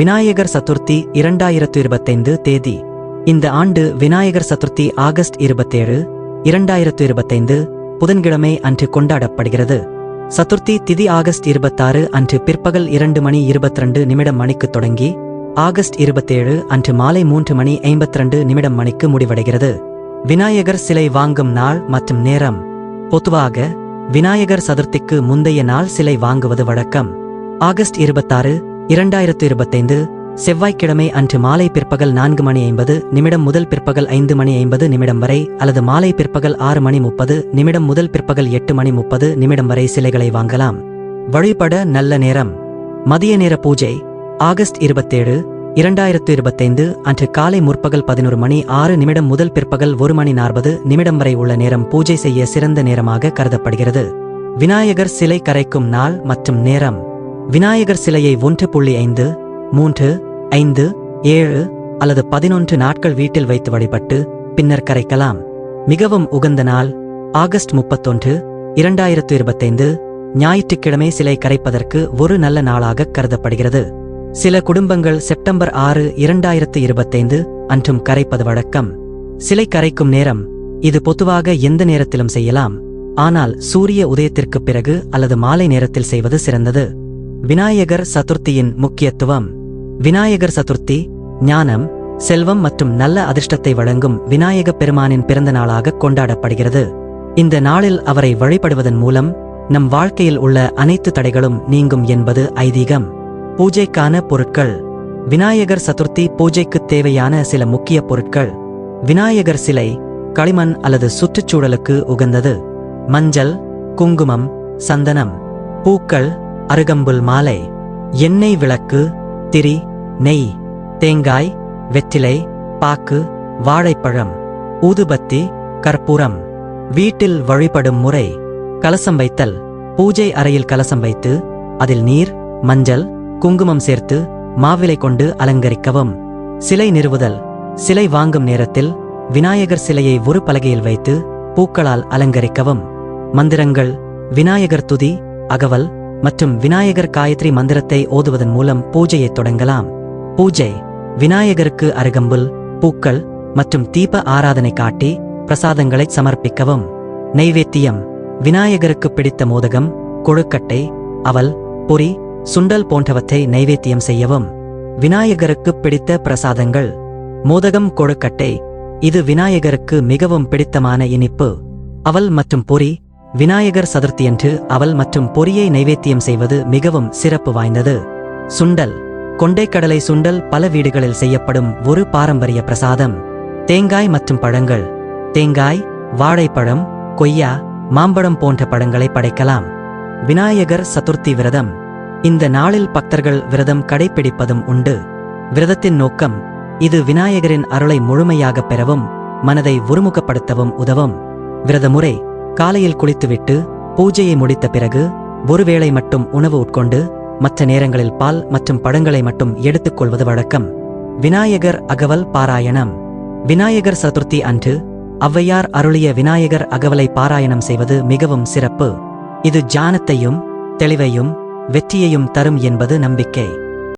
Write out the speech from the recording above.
விநாயகர் சதுர்த்தி இரண்டாயிரத்து இருபத்தைந்து தேதி. இந்த ஆண்டு விநாயகர் சதுர்த்தி ஆகஸ்ட் இருபத்தேழு இரண்டாயிரத்து இருபத்தைந்து புதன்கிழமை அன்று கொண்டாடப்படுகிறது. சதுர்த்தி திதி ஆகஸ்ட் இருபத்தாறு அன்று பிற்பகல் இரண்டு மணி இருபத்திரண்டு நிமிடம் மணிக்கு தொடங்கி ஆகஸ்ட் இருபத்தேழு அன்று மாலை மூன்று மணி ஐம்பத்திரண்டு நிமிடம் மணிக்கு முடிவடைகிறது. விநாயகர் சிலை வாங்கும் நாள் மற்றும் நேரம். பொதுவாக விநாயகர் சதுர்த்திக்கு முந்தைய நாள் சிலை வாங்குவது வழக்கம். ஆகஸ்ட் இருபத்தாறு இரண்டாயிரத்து இருபத்தைந்து செவ்வாய்க்கிழமை அன்று மாலை பிற்பகல் நான்கு மணி ஐம்பது நிமிடம் முதல் பிற்பகல் ஐந்து மணி ஐம்பது நிமிடம் வரை அல்லது மாலை பிற்பகல் ஆறு மணி முப்பது நிமிடம் முதல் பிற்பகல் எட்டு மணி முப்பது நிமிடம் வரை சிலைகளை வாங்கலாம். வழிபட நல்ல நேரம். மதிய நேர பூஜை ஆகஸ்ட் இருபத்தேழு இரண்டாயிரத்து இருபத்தைந்து அன்று காலை முற்பகல் பதினொரு மணி ஆறு நிமிடம் முதல் பிற்பகல் ஒரு மணி நாற்பது நிமிடம் வரை உள்ள நேரம் பூஜை செய்ய சிறந்த நேரமாக கருதப்படுகிறது. விநாயகர் சிலை கரைக்கும் நாள் மற்றும் நேரம். விநாயகர் சிலையை ஒன்று புள்ளி ஐந்து மூன்று ஐந்து ஏழு அல்லது பதினொன்று நாட்கள் வீட்டில் வைத்து வழிபட்டு பின்னர் கரைக்கலாம். மிகவும் உகந்த நாள் ஆகஸ்ட் முப்பத்தொன்று இரண்டாயிரத்து இருபத்தைந்து ஞாயிற்றுக்கிழமை சிலை கரைப்பதற்கு ஒரு நல்ல நாளாக கருதப்படுகிறது. சில குடும்பங்கள் செப்டம்பர் ஆறு இரண்டாயிரத்து இருபத்தைந்து அன்றும் கரைப்பது வழக்கம். சிலை கரைக்கும் நேரம் இது பொதுவாக எந்த நேரத்திலும் செய்யலாம். ஆனால் சூரிய உதயத்திற்குப் பிறகு அல்லது மாலை நேரத்தில் செய்வது சிறந்தது. விநாயகர் சதுர்த்தியின் முக்கியத்துவம். விநாயகர் சதுர்த்தி ஞானம் செல்வம் மற்றும் நல்ல அதிர்ஷ்டத்தை வழங்கும் விநாயகப் பெருமானின் பிறந்த நாளாக கொண்டாடப்படுகிறது. இந்த நாளில் அவரை வழிபடுவதன் மூலம் நம் வாழ்க்கையில் உள்ள அனைத்து தடைகளும் நீங்கும் என்பது ஐதீகம். பூஜைக்கான பொருட்கள். விநாயகர் சதுர்த்தி பூஜைக்குத் தேவையான சில முக்கிய பொருட்கள். விநாயகர் சிலை களிமண் அல்லது சுற்றுச்சூழலுக்கு உகந்தது. மஞ்சள் குங்குமம் சந்தனம். பூக்கள் அருகம்புல் மாலை எண்ணெய் விளக்கு திரி நெய் தேங்காய் வெற்றிலை பாக்கு வாழைப்பழம் ஊதுபத்தி கற்பூரம். வீட்டில் வழிபடும் முறை கலசம் வைத்தல். பூஜை அறையில் கலசம் வைத்து அதில் நீர் மஞ்சள் குங்குமம் சேர்த்து மாவிலை கொண்டு அலங்கரிக்கவும். சிலை நிறுவுதல். சிலை வாங்கும் நேரத்தில் விநாயகர் சிலையை ஒரு பலகையில் வைத்து பூக்களால் அலங்கரிக்கவும். மந்திரங்கள் விநாயகர் துதி அகவல் மற்றும் விநாயகர் காயத்ரி மந்திரத்தை ஓதுவதன் மூலம் பூஜையை தொடங்கலாம். பூஜை. விநாயகருக்கு அருகம்புல் பூக்கள் மற்றும் தீப ஆராதனை காட்டி பிரசாதங்களை சமர்ப்பிக்கவும். நைவேத்தியம். விநாயகருக்கு பிடித்த மோதகம் கொழுக்கட்டை அவல் பொரி சுண்டல் போன்றவற்றை நைவேத்தியம் செய்யவும். விநாயகருக்கு பிடித்த பிரசாதங்கள். மோதகம் கொழுக்கட்டை. இது விநாயகருக்கு மிகவும் பிடித்தமான இனிப்பு. அவல் மற்றும் பொரி விநாயகர் சதுர்த்தியன்று அவல் மற்றும் பொரியை நைவேத்தியம் செய்வது மிகவும் சிறப்பு வாய்ந்தது. சுண்டல். கொண்டைக்கடலை சுண்டல் பல வீடுகளில் செய்யப்படும் ஒரு பாரம்பரிய பிரசாதம். தேங்காய் மற்றும் பழங்கள். தேங்காய் வாழைப்பழம் கொய்யா மாம்பழம் போன்ற பழங்களை படைக்கலாம். விநாயகர் சதுர்த்தி விரதம். இந்த நாளில் பக்தர்கள் விரதம் கடைபிடிப்பதும் உண்டு. விரதத்தின் நோக்கம் இது விநாயகரின் அருளை முழுமையாக பெறவும் மனதை ஒருமுகப்படுத்தவும் உதவும். விரத முறை காலையில் குளித்துவிட்டு பூஜையை முடித்த பிறகு ஒருவேளை மட்டும் உணவு உட்கொண்டு மற்ற நேரங்களில் பால் மற்றும் பழங்களை மட்டும் எடுத்துக்கொள்வது வழக்கம். விநாயகர் அகவல் பாராயணம். விநாயகர் சதுர்த்தி அன்று ஔவையார் அருளிய விநாயகர் அகவலை பாராயணம் செய்வது மிகவும் சிறப்பு. இது ஜானத்தையும் தெளிவையும் வெற்றியையும் தரும் என்பது நம்பிக்கை.